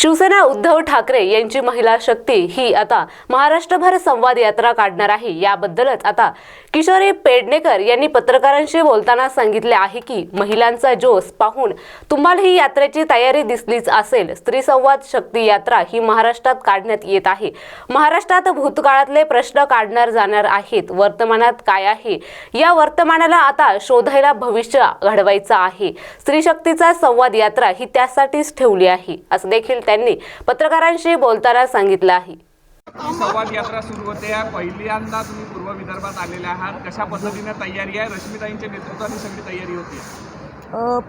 शिवसेना उद्धव ठाकरे यांची महिला शक्ती ही आता महाराष्ट्रभर संवाद यात्रा काढणार आहे. याबद्दलच आता किशोरी पेडणेकर यांनी पत्रकारांशी बोलताना सांगितले आहे की महिलांचा जोश पाहून तुम्हाला ही यात्रेची तयारी दिसलीच असेल. स्त्री संवाद शक्ती यात्रा ही महाराष्ट्रात काढण्यात येत आहे. महाराष्ट्रात भूतकाळातले प्रश्न काढणार जाणार आहेत. वर्तमानात काय आहे? या वर्तमानाला आता शोधायला भविष्य घडवायचं आहे. स्त्री शक्तीचा संवाद यात्रा ही त्यासाठीच ठेवली आहे. असं देखील त्यांनी पत्रकारांशी बोलताना सांगितलं आहे. ही संवाद यात्रा सुरू होते. आहे पहिल्यांदा तुम्ही पूर्व विदर्भात आलेले आहात. कशा पद्धतीने तयारी आहे? रश्मिताईंच्या नेतृत्वाने सगळी तयारी होती.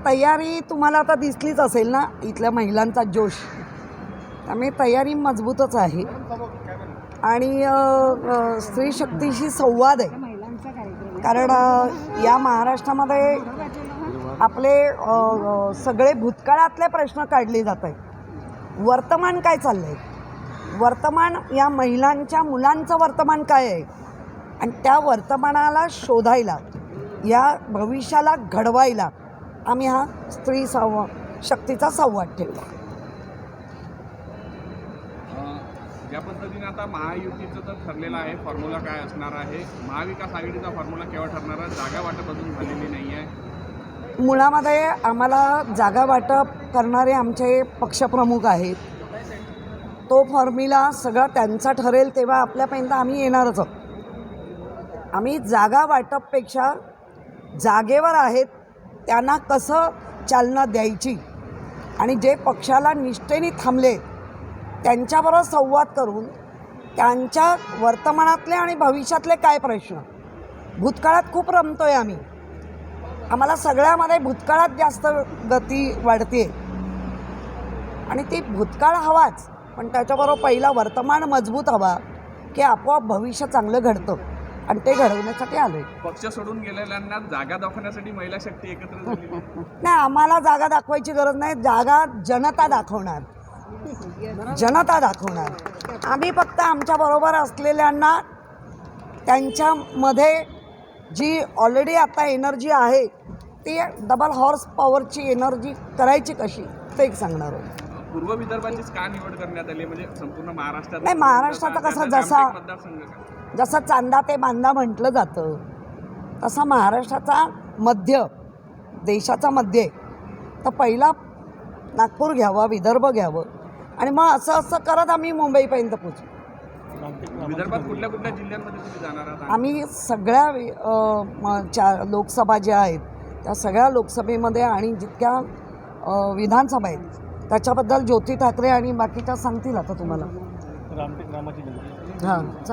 तयारी तुम्हाला आता दिसलीच असेल ना इथल्या महिलांचा जोश. त्यामुळे तयारी मजबूतच आहे. आणि स्त्री शक्तीशी संवाद आहे. कारण या महाराष्ट्रामध्ये आपले सगळे भूतकाळातले प्रश्न काढले जात आहेत. वर्तमान काय चाललं आहे वर्तमान या महिलांच्या मुलांचं वर्तमान काय आहे? आणि त्या वर्तमानाला शोधायला या भविष्याला घडवायला आम्ही हा स्त्री संवा शक्तीचा संवाद ठेवला. ज्या पद्धतीने आता महायुतीचं तर ठरलेलं आहे फॉर्म्युला काय असणार आहे? महाविकास आघाडीचा फॉर्म्युला केव्हा ठरणार आहे? जागा वाटप अजून झालेली नाही आहे मुळामध्ये आम्हाला जागा वाटप करणारे आमचे पक्षप्रमुख आहेत. तो फॉर्म्युला सगळा त्यांचा ठरेल तेव्हा आपल्यापर्यंत आम्ही येणारच आहोत. आम्ही जागा वाटपपेक्षा जागेवर आहेत त्यांना कसं चालना द्यायची आणि जे पक्षाला निष्ठेने थांबले त्यांच्याबरोबर संवाद करून त्यांच्या वर्तमानातले आणि भविष्यातले काय प्रश्न? भूतकाळात खूप रमतो आहे आम्ही. आम्हाला सगळ्यामध्ये भूतकाळात जास्त गती वाढते आणि ती भूतकाळ हवाच पण त्याच्याबरोबर पहिला वर्तमान मजबूत हवा की आपोआप भविष्य चांगलं घडतं. आणि ते घडवण्यासाठी आलो आहे पक्ष सोडून गेलेल्यांना जागा दाखवण्यासाठी महिला शक्ती एकत्र आहे. नाही आम्हाला जागा दाखवायची गरज नाही. जागा जनता दाखवणार. जनता दाखवणार. आम्ही फक्त आमच्याबरोबर असलेल्यांना त्यांच्यामध्ये जी ऑलरेडी आता एनर्जी आहे ती डबल हॉर्स पॉवरची एनर्जी करायची कशी ते एक सांगणार आहोत पूर्व विदर्भाचीच का निवड करण्यात आली? म्हणजे संपूर्ण महाराष्ट्रात नाही, महाराष्ट्राचा कसा जसा-? जसं चांदा ते बांदा म्हटलं जातं तसा महाराष्ट्राचा मध्य देशाचा मध्य तर पहिला नागपूर घ्यावा विदर्भ घ्यावं. आणि मग असं असं करत आम्ही मुंबईपर्यंत पोचू विदर्भात कुठल्या कुठल्या जिल्ह्यांमध्ये तुम्ही जाणार आहात? आम्ही सगळ्या अ, म- चार लोकसभा ज्या आहेत त्या सगळ्या लोकसभेमध्ये आणि जितक्या अ, विधानसभा आहेत त्याच्याबद्दल ज्योती ठाकरे आणि बाकीच्या सांगतील आता तुम्हाला. हां.